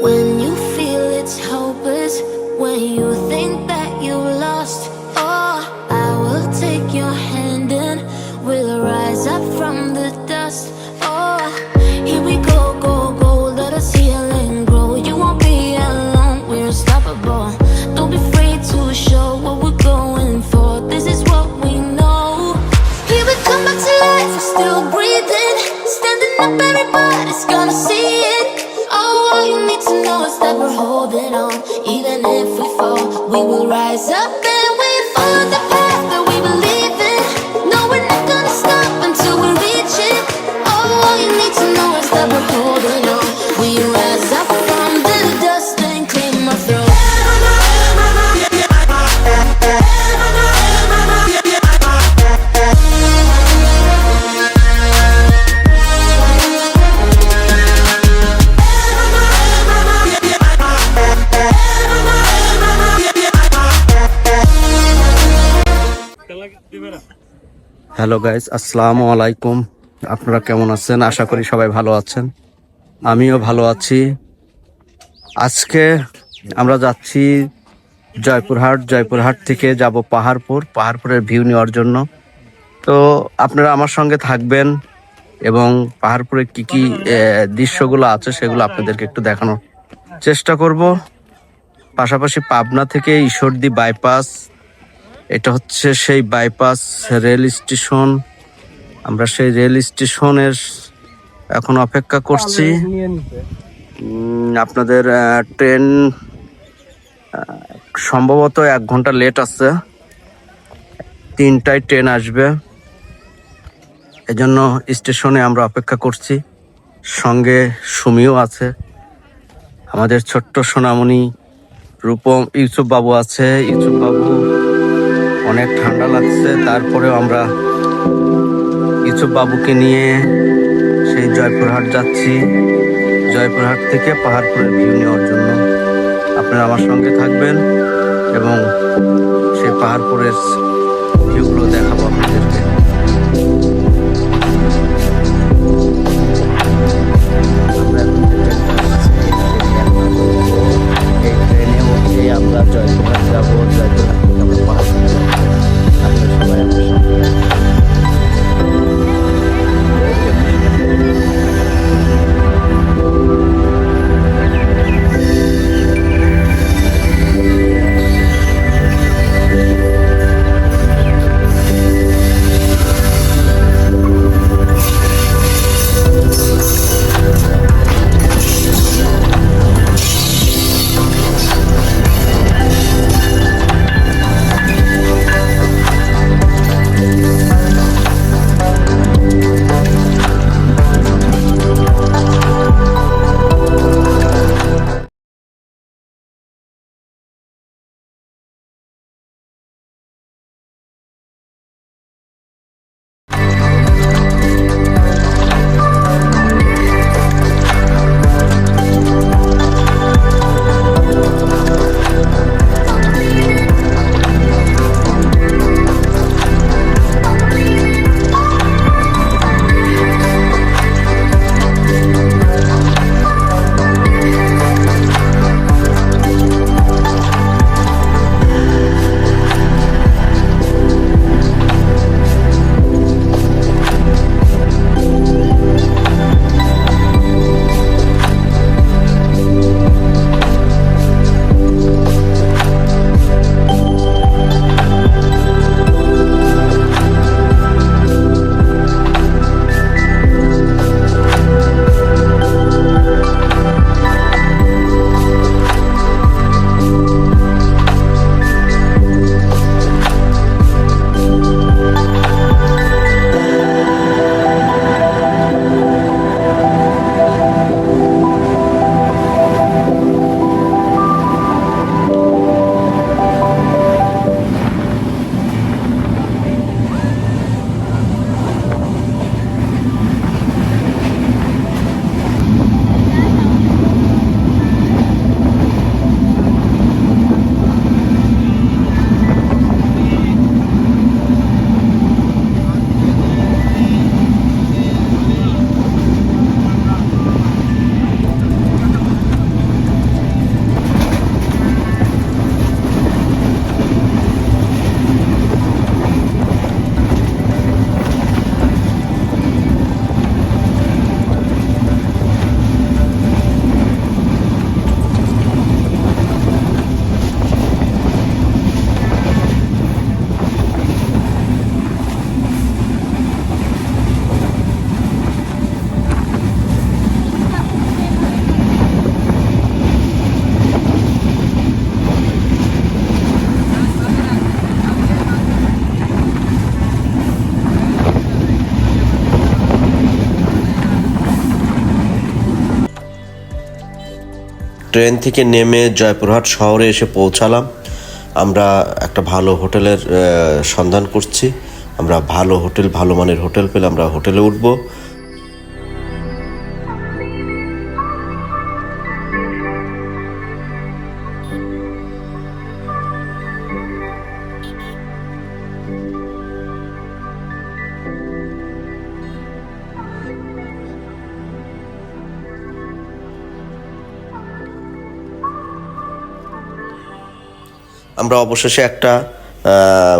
When you feel it's hopeless, when you think that you lost, hello guys আসসালামু আলাইকুম আপনারা কেমন আছেন? আশা করি সবাই ভালো আছেন। আমিও ভালো আছি। আজকে আমরা যাচ্ছি জয়পুরহাট। জয়পুরহাট থেকে যাব পাহাড়পুর। পাহাড়পুরের ভিউ নেওয়ার জন্য। তো আপনারা আমার সঙ্গে থাকবেন এবং পাহাড়পুরে কি কি দৃশ্যগুলো আছে সেগুলো আপনাদেরকে একটু দেখানোর চেষ্টা করব। পাশাপাশি পাবনা থেকে ঈশ্বরদী বাইপাস এটা হচ্ছে সেই বাইপাস রেল স্টেশন আমরা সেই রেল স্টেশনের এখন অপেক্ষা করছি। আপনাদের ট্রেন সম্ভবত এক ঘণ্টা লেট আছে। তিনটায় ট্রেন আসবে। এজন্য স্টেশনে আমরা অপেক্ষা করছি। সঙ্গে সুমিও আছে। আমাদের ছোট্ট সোনামণি রূপম ইউসুফ বাবু আছে। ইউসুফ বাবু অনেক ঠান্ডা লাগছে, তারপরেও আমরা কিছু বাবুকে নিয়ে সেই জয়পুরহাট যাচ্ছি। জয়পুরহাট থেকে পাহাড়পুরের ভিউ নেওয়ার জন্য। আপনারা আমার সঙ্গে থাকবেন এবং সেই পাহাড়পুরের ট্রেন থেকে নেমে জয়পুরহাট শহরে এসে পৌঁছালাম। আমরা একটা ভালো হোটেলের সন্ধান করছি। আমরা ভালো হোটেল, ভালো মানের হোটেল পেলে আমরা হোটেলে উঠব। আমরা অবশেষে একটা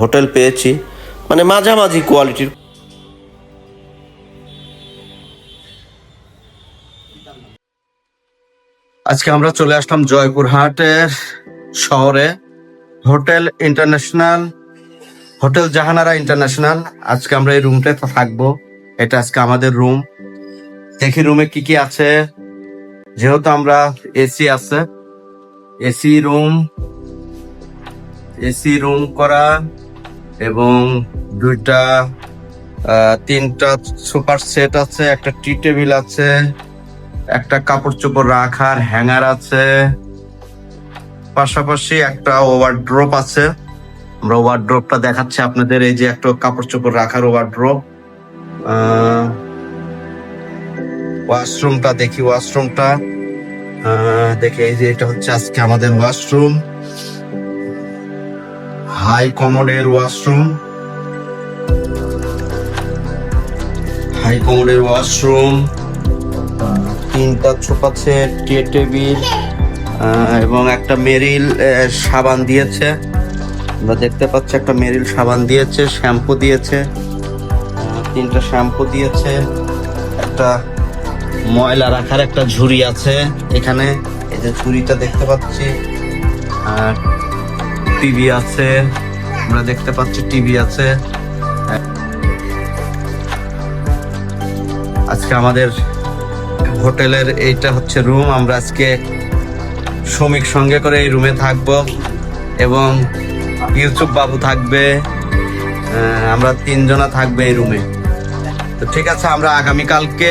হোটেল পেয়েছি। মানে মাঝামাঝি কোয়ালিটির। আজকে আমরা চলে আসলাম জয়পুরহাটের শহরে। Hotel international, hotel Jahanara international. আজকে আমরা এই রুমটাতে থাকব। এটা আজকে আমাদের রুম। দেখি রুমে কি কি আছে। যেহেতু আমরা এসি আছে, এসি, রুম এসি রুম করা এবং দুইটা তিনটা সুপার সেট আছে, একটা টি টেবিল আছে, একটা কাপড় চোপড় রাখার হ্যাঙ্গার আছে, পাশাপাশি একটা ওয়ার্ড্রপ আছে। আমরা ওয়ার্ড্রপটা দেখাচ্ছি আপনাদের, এই যে একটা কাপড় চোপড় রাখার ওয়ার্ড্রপ ওয়াশরুমটা দেখি ওয়াশরুমটা দেখি, এই যে এটা হচ্ছে আজকে আমাদের ওয়াশরুম হাই কমোডের ওয়াশরুম হাই কমোডের ওয়াশরুম তিনটা ছোপাচ্ছে টে টেবিল এবং একটা মেরিল সাবান দিয়েছে। আমরা দেখতে পাচ্ছি একটা মেরিল সাবান দিয়েছে, শ্যাম্পু দিয়েছে। তিনটা শ্যাম্পু দিয়েছে, একটা ময়লা রাখার একটা ঝুড়ি আছে এখানে। এই যে ঝুড়িটা দেখতে পাচ্ছি। আর টিভি আছে। আমরা দেখতে পাচ্ছি টিভি আছে। আজকে আমাদের হোটেলের এইটা হচ্ছে রুম। আমরা আজকে শ্রমিক সঙ্গে করে এই রুমে থাকব এবং ইউসুফ বাবু থাকবে। আমরা তিনজনা থাকবে এই রুমে। তো ঠিক আছে, আমরা আগামীকালকে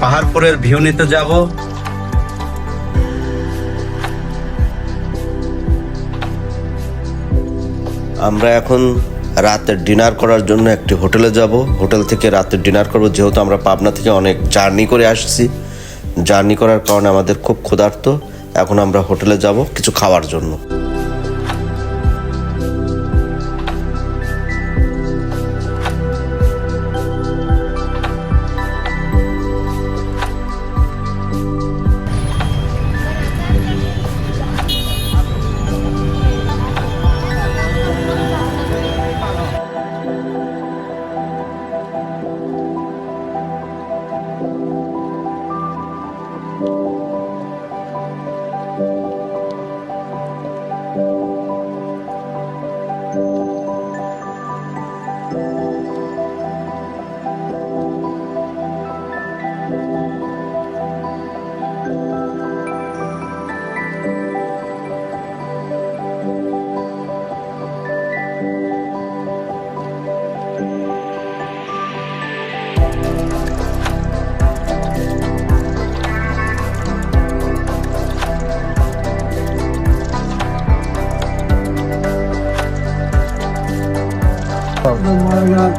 পাহাড়পুরের ভিউ নিতে যাব। আমরা এখন রাতের ডিনার করার জন্য একটি হোটেলে যাব। হোটেল থেকে রাতের ডিনার করব, যেহেতু আমরা পাবনা থেকে অনেক জার্নি করে আসছি। জার্নি করার কারণে আমাদের খুব ক্ষুধার্ত। এখন আমরা হোটেলে যাব কিছু খাওয়ার জন্য।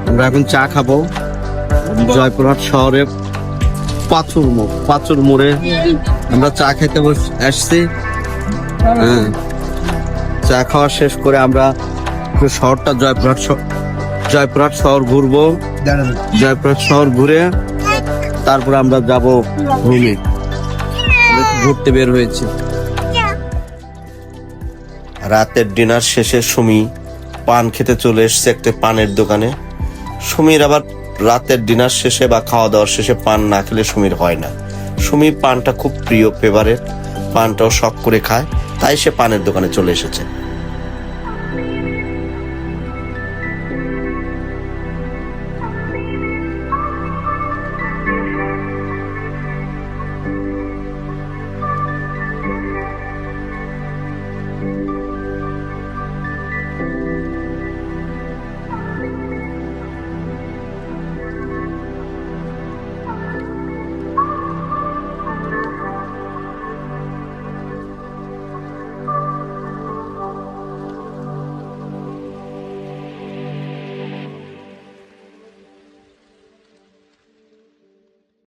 আমরা এখন চা খাব। জয়পুরহাট শহরে পাঁচুর মোড়। পাঁচুর মোড়ে আমরা চা খেতে আসছি। হ্যাঁ। চা খাওয়া শেষ করে আমরা শহরটা জয়পুরহাট জয়পুরহাট শহর ঘুরবো। জয়পুরহাট শহর ঘুরে তারপর আমরা যাব রুমে। ঘুরতে বের হয়েছি। রাতের ডিনার শেষে সুমি পান খেতে চলে এসছে একটা পানের দোকানে। সুমির আবার রাতের ডিনার শেষে বা খাওয়া দাওয়ার শেষে পান না খেলে সুমির হয় না। সুমির পানটা খুব প্রিয় ফেভারেট পানটাও শখ করে খায়, তাই সে পানের দোকানে চলে এসেছে।